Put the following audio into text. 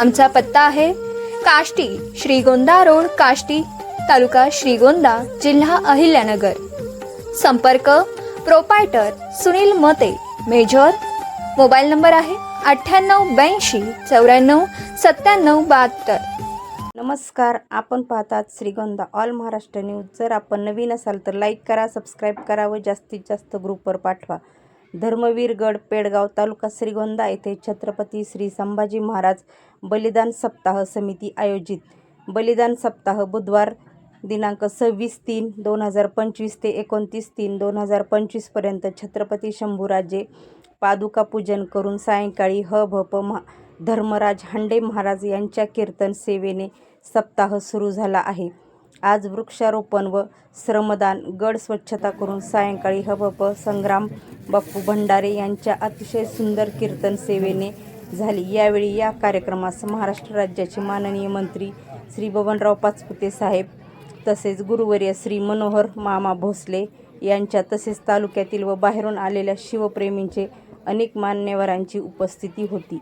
आमचा पत्ता आहे काष्टी श्रीगोंदा रोड काष्टी तालुका श्रीगोंदा जिल्हा अहिल्यानगर. संपर्क प्रोपायटर सुनील मते मेजर. मोबाईल नंबर आहे अठ्ठ्याण्णव ब्याऐंशी चौऱ्याण्णव सत्त्याण्णव बहात्तर. नमस्कार आपण पाहतात श्रीगोंदा ऑल महाराष्ट्र न्यूज. जर आपण नवीन असाल तर लाईक करा सबस्क्राईब करा व जास्तीत जास्त ग्रुपवर पाठवा. धर्मवीरगड पेडगाव तालुका श्रीगोंदा येथे छत्रपती श्री संभाजी महाराज बलिदान सप्ताह समिती आयोजित. बलिदान सप्ताह बुधवार दिनांक सव्वीस तीन दोन हजार पंचवीस ते एकोणतीस तीन दोन हजार पंचवीसपर्यंत छत्रपती शंभूराजे पादुका पूजन करून सायंकाळी ह भ प महा धर्मराज हांडे महाराज यांच्या कीर्तन सेवेने सप्ताह सुरू झाला आहे. आज वृक्षारोपण व श्रमदान गड स्वच्छता करून सायंकाळी हबप संग्राम बाप्पू भंडारे यांच्या अतिशय सुंदर कीर्तन सेवेने झाली. यावेळी या कार्यक्रमास महाराष्ट्र राज्याचे माननीय मंत्री श्री बबनराव पाचपुते साहेब तसेच गुरुवर्य श्री मनोहर मामा भोसले यांच्या तसेच तालुक्यातील व बाहेरून आलेल्या शिवप्रेमींचे अनेक मान्यवरांची उपस्थिती होती.